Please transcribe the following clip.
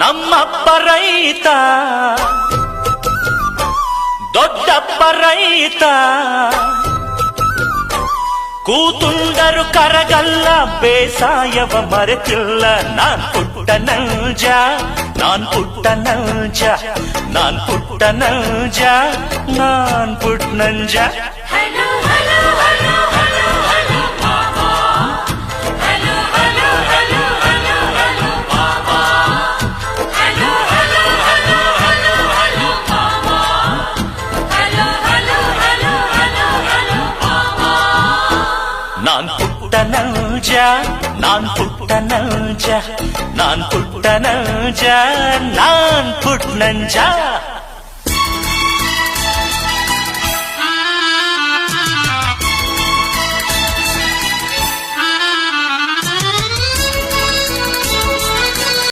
ನಮ್ಮಪ್ಪ ರೈತ ದೊಡ್ಡಪ್ಪ ರೈತ ಕೂತುಂಡರು ಕರಗಲ್ಲ ಬೇಸಾಯವ ಮರೆತಿಲ್ಲ ನಾನ್ ಪುಟ್ಟ ನಲ್ಜ ನಾನ್ ಪುಟ್ಟ ನಲ್ಜ ನಾನ್ ಪುಟ್ಟ ನಲ್ಜ ನಾನ್ ಪುಟ್ಟ ನಂಜ நான் புட்ட நல்ஜா நான் புட்ட நல்ஜா நான் புட்ட நல்ஜா நான் புட் நஞ்சா